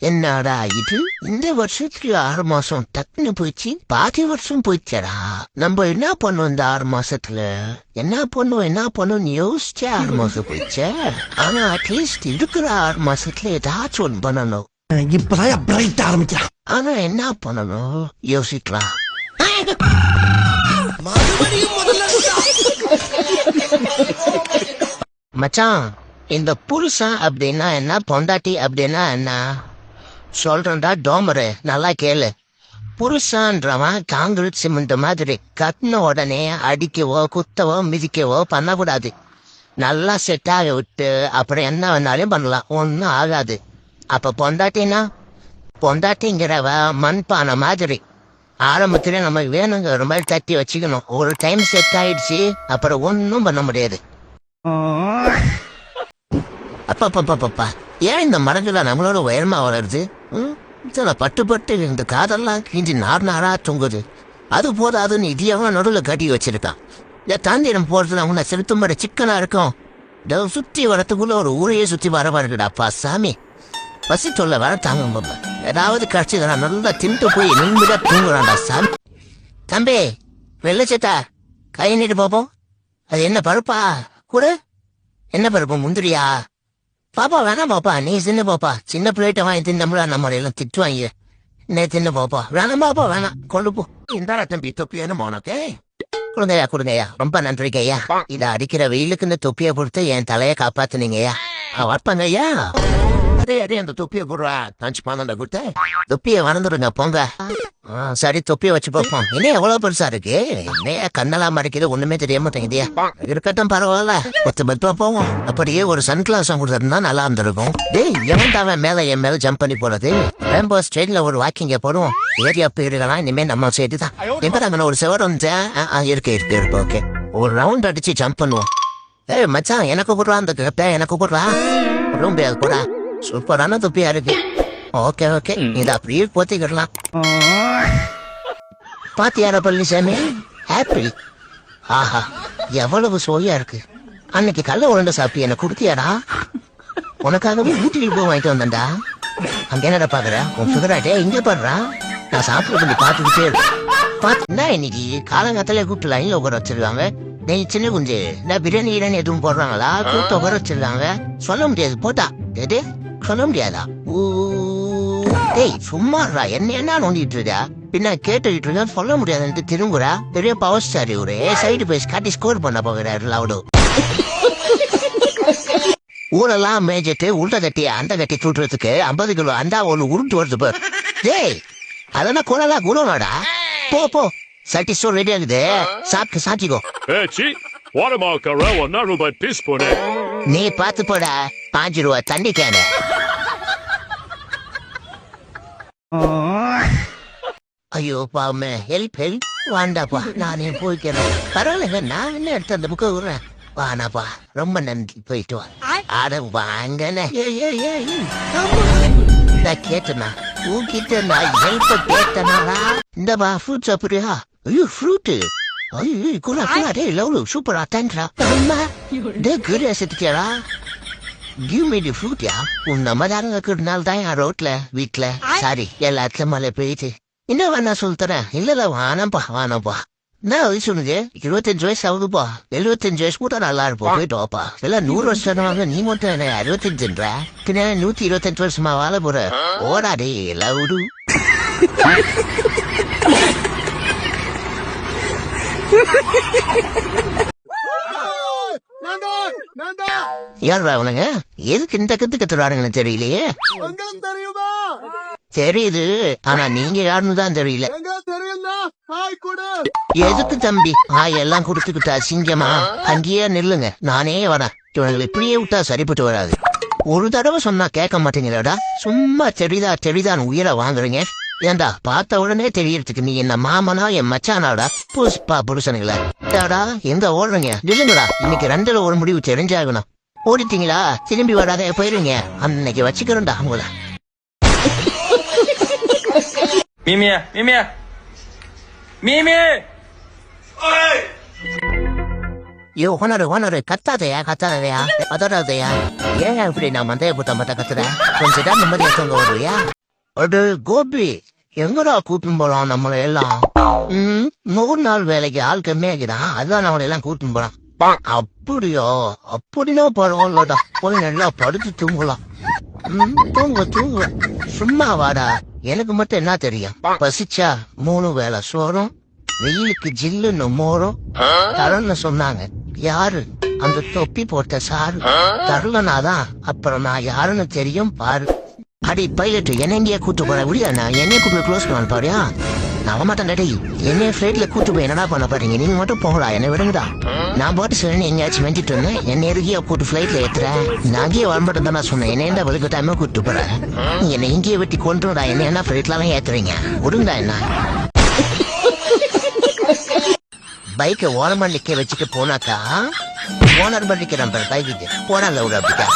என்னடா இது? இந்த வருஷத்துக்கு ஆறு மாசம் டக்குன்னு போயிடுச்சு. பாதி வருஷம் போயிடுச்சடா. நம்ம என்ன பண்ணுவோம் இந்த ஆறு மாசத்துல? என்ன பண்ணுவோம் என்ன பண்ணுவோம் யோசிச்சே ஆறு மாசம் போயிடுச்சே. ஆனா அட்லீஸ்ட் இருக்கிற ஆறு மாசத்துல ஏதாச்சும் ஒன்று பண்ணணும். இப்பதான் பிரைட் ஆனா என்ன பண்ணணும்? யோசிக்கலாம். மச்சான் இந்த புருஷன் அப்படின்னா என்ன? பொண்டாட்டி அப்படின்னா என்ன? சொல்றேன்டா டோமரு நல்லா கேளு. புருஷன்றவன் காங்கிரீட் சிமெண்ட் மாதிரி கட்டின உடனே அடிக்கவோ குத்தவோ மிதிக்கவோ பண்ணக்கூடாது. நல்லா செட் ஆக விட்டு அப்புறம் என்ன வேணாலும் பண்ணலாம். ஒன்றும் ஆகாது. அப்ப பொண்டாட்டினா? பொண்டாட்டிங்கிறவ மண்பானை மாதிரி. ஆரம்பத்துல நமக்கு வேணுங்கிற மாதிரி தட்டி வச்சுக்கணும். ஒரு டைம் செட் ஆயிடுச்சு அப்புறம் ஒன்றும் பண்ண முடியாது. அப்பப்பப்பப்பா ஏன் இந்த மரங்கள் நம்மளோட உயரமாக வளருது? ம்? இத்தனை பட்டு பட்டு இந்த காதெல்லாம் கிஞ்சி நார் நாரா தொங்குது. அது போதாதுன்னு இடியவன் நடுவில் கட்டி வச்சிருக்கான். இந்த தாந்திரம் போறதுல அவங்க செலுத்தும் மாதிரி சிக்கனாக இருக்கும். இதை சுற்றி வரத்துக்குள்ளே ஒரு ஊரையே சுற்றி வர வருதுடாப்பா சாமி. பசி தொல்லை வர தாங்க பாப்பா. ஏதாவது கட்சிதான் நல்லா தின்ட்டு போய் நின்றுதான் தூங்குறான்டா சாமி. தம்பி வெள்ளச்சத்தா கை நீட்டு பார்ப்போம் அது என்ன பருப்பா? கூட. என்ன பருப்பு முந்திரியா? பாப்பா வேணாம் பாப்பா. நீ சின்ன பாப்பா. சின்ன பிளேட்டை வாங்கி தின்னமுடா நம்ம எல்லாம் திட்டுவாங்க நே தின்ன பாப்பா. வேணாம் பாப்பா வேணாம் கொண்டு போ. இந்த தம்பி தொப்பி வேணும் உனக்கு. கொடுங்கய்யா கொடுங்கய்யா. ரொம்ப நன்றிங்க ஐயா இத அடிக்கிற வெயிலுக்கு இந்த தொப்பியை பொறுத்து என் தலையை காப்பாத்துனீங்கய்யா. வர்ப்பாங்க ஐயா அதே அதே அந்த தொப்பியை போடுறா தஞ்சு பணம் கொடுத்த தொப்பியை வளர்ந்துருங்க போங்க சரி தொப்பியை வச்சு பார்ப்போம் என்ன எவ்வளவு பெருசா இருக்கு என்னையா கண்ணெல்லாம் மறைக்கிறது ஒண்ணுமே தெரிய மாட்டேங்குதியா இருக்கட்டும் பரவாயில்ல பத்து பத்து போவோம் அப்படியே ஒரு சன் கிளாஸ் கொடுத்துருந்தா நல்லா இருந்திருக்கும் டேய் எவன் அவன் மேல என் மேல ஜம்ப் பண்ணி போறது ரேம்போ ஸ்ட்ரெயின்ல ஒரு வாக்கிங்க போடுவோம் ஏரியா பேருலாம் இனிமே நம்ம சேர்த்து தான் இப்ப ஒரு செவர் வந்து இருக்கு இருக்கு இருக்கு ஓகே ஒரு ரவுண்ட் அடிச்சு ஜம்ப் பண்ணுவோம் ஏய் மச்சான் எனக்கு கூப்பிடுறா அந்த கேப்ட எனக்கு கூப்பிடுறா ரொம்ப கூட சூப்பரான தொப்பியா இருக்கு ஓகே ஓகே. இத அப்படியே போத்திக்கிடலாம். பாத்தியாரா பழனிசாமி ஆப்பிள் ஆஹா எவ்வளவு சோயா இருக்கு. அன்னைக்கு கல்ல உருண்டை சாப்பிட்டு எனக்கு கொடுத்தியாடா? உனக்காகவே ஊட்டிக்கு போய் வாங்கிட்டு வந்தேன்டா. அங்க என்னடா பாக்குற? உன் சுகராட்டே இங்க பாடுறா? நான் கொஞ்சம் பார்த்துக்கிட்டே இருக்கேன் பாத்தீங்கன்னா இன்னைக்கு? காலங்காத்தாலே கூப்பிட்டு லைன்ல உட்கார வச்சிருக்காங்க. நீ சின்ன குஞ்சு நான் பிரியாணி கிரியாணி எதுவும் போடுறாங்களா? கூப்பிட்டு உட்கார வச்சிருக்காங்க. சொல்ல முடியாது போட்டா. எது? சொல்ல முடியாதா டேய் சும்மாடா என்ன என்ன நோண்டிட்டு இருக்கா பின்ன கேட்டுக்கிட்டு இருக்கா சொல்ல முடியாதுன்ட்டு திரும்புறா. பெரிய பவர் ஸ்டார் இவரு. சைடு பேஸ் காட்டி ஸ்கோர் பண்ண போகிறாரு லவுடு. ஊரெல்லாம் மேய்ச்சிட்டு உருண்டை கட்டி அந்த கட்டி சுட்டுறதுக்கு ஐம்பது கிலோ அண்டா ஒண்ணு உருண்டு வருது பார். டேய் அதெல்லாம் குரலா குணமாடா போ போ. சட்டி ஸ்டோர் ரெடி ஆகுது. சாப்பிட்டு சாச்சிக்கோ ஏ சி ஓரமாக்கற ஒன்னா ரூபாய் பீஸ் போனே நீ பார்த்து போடா. பாஞ்சு ரூபா தண்ணி கேனு ஐயோ பாவமே. ஹெல்ப் ஹெல்ப் வாண்டாப்பா நானே போய்க்கிறேன். பரவாயில்லைங்க நான் என்ன எடுத்து அந்த புக்கை விடுறேன் வானாப்பா ரொம்ப நன்றி. போயிட்டு வா. அட வாங்கண்ணே. நான் கேட்டனா? உன்கிட்ட நான் ஹெல்ப் கேட்டனாடா. இந்தப்பா ஃப்ரூட் சாப்பிடுறியா? ஐயோ ஃப்ரூட்டு ஐயோ குரா குரா டேய் லவ்லு சூப்பரா தேங்க்ரா அம்மா டேய் குரியா செத்துட்டியாடா கிவ் மீ தி ஃப்ரூட் யா உன் நம்ம தாங்க இருக்கிறதுனால தான் என் ரோட்ல வீட்ல சாரி எல்லாத்துலயும் மழை பெய்யுது. இன்னும் வேணா சொல்லித்தரேன் இல்ல இல்ல வானப்பா வானப்பா என்ன வயசு உனக்கு இருபத்தஞ்சு வயசு ஆகுதுப்பா எழுபத்தஞ்சு வயசு கூட நல்லா இருப்போம் போயிட்டு வாப்பா எல்லாம் நூறு வருஷம் வாங்க நீ மட்டும் என்ன அறுபத்தஞ்சுன்ற பின்ன நூத்தி இருபத்தஞ்சு வருஷமா வாழ போற ஓடாடே லவுடு யாருடா யார் அவனுங்க எதுக்கு இந்த கத்து கத்துறாருங்கன்னு தெரியலையே தெரியுமா தெரியுது. ஆனா நீங்க யாருன்னு தான் தெரியல. ஹாய் எதுக்கு தம்பி? ஆய் எல்லாம் கொடுத்துக்கிட்டு அசிங்கமா அங்கேயே நில்லுங்க. நானே வரேன். இவங்களை இப்படியே விட்டா சரிப்பட்டு வராது. ஒரு தடவை சொன்னா கேட்க மாட்டீங்களேடா. சும்மா தெரிதா தெரிதான் உயிரை வாங்குறீங்க. ஏண்டா பார்த்த உடனே தெரியறதுக்கு நீ என்ன மாமனா என் மச்சானாடா? புஷ்பா புருஷனுங்களா. ஏடா எங்க ஓடுறீங்க? நில்லுங்கடா. இன்னைக்கு ரெண்டுல ஒரு முடிவு தெரிஞ்சாகணும். ஓடிட்டீங்களா? திரும்பி வராத போயிருங்க. அன்னைக்கு வச்சுக்கிறோம்டா உங்கள. Mimi, Mimi, Mimi. ஐயோ ஓனர் ஓனர் கத்தாதையா கத்தாதையா அதோடதையா ஏன் இப்படி நான் மந்தைய நிம்மதியா தூங்க வருவியா ஒரு கோபி எங்கடா கூட்டின்னு போலாம் நம்மளை எல்லாம்? ம் நூறு நாள் வேலைக்கு ஆள் கம்மியாகிறான் அதான் நம்மளை எல்லாம் கூட்டின்னு போறான் அப்படியோ? அப்படின்னா பரவாயில்லடா. போய் நல்லா படுத்து தூங்கலாம். ம், தூங்கு தூங்கு. சும்மா வாடா. எனக்கு மட்டும் என்ன தெரியும்? பசிச்சா மூணு வேளை சோறும் வெயிலுக்கு ஜில்லுன்னு மோரும். தரன்னு சொன்னாங்க. யாரு? அந்த தொப்பி போட்ட சாரு. தரலனாதான் அப்புறம் நான் யாருன்னு தெரியும் பாரு. அடி பைலட் என்ன இந்தியா கூட்டு போற விடியா நான்? என்னைய கூட்டு க்ளோஸ் பண்ண பாரியா? நான் மாட்டேன் டேடி என்னைய ஃப்ளைட்ல கூட்டு போய் என்னடா பண்ண பாருங்க நீங்க மட்டும் போகலாம் என்ன விடுங்கடா. நான் பாட்டு சொல்லி எங்கேயாச்சும் வெண்டிட்டு இருந்தேன் என்ன இறுகியா கூட்டு ஃப்ளைட்ல ஏத்துறேன் நான் அங்கேயே வரமாட்டேன் தான் நான் சொன்னேன். என்ன என்ன வெளுக்க டைமே கூட்டு போறேன் என்ன இங்கேயே வெட்டி கொண்டுடா என்ன என்ன ஃப்ளைட்லாம் ஏத்துறீங்க? விடுங்கடா என்ன? பைக்கை ஓரமா நிக்க வச்சுட்டு போனாக்கா ஓனர் பண்ணிக்கிறேன் பைக்கு போனா விட அப்படிக்கா.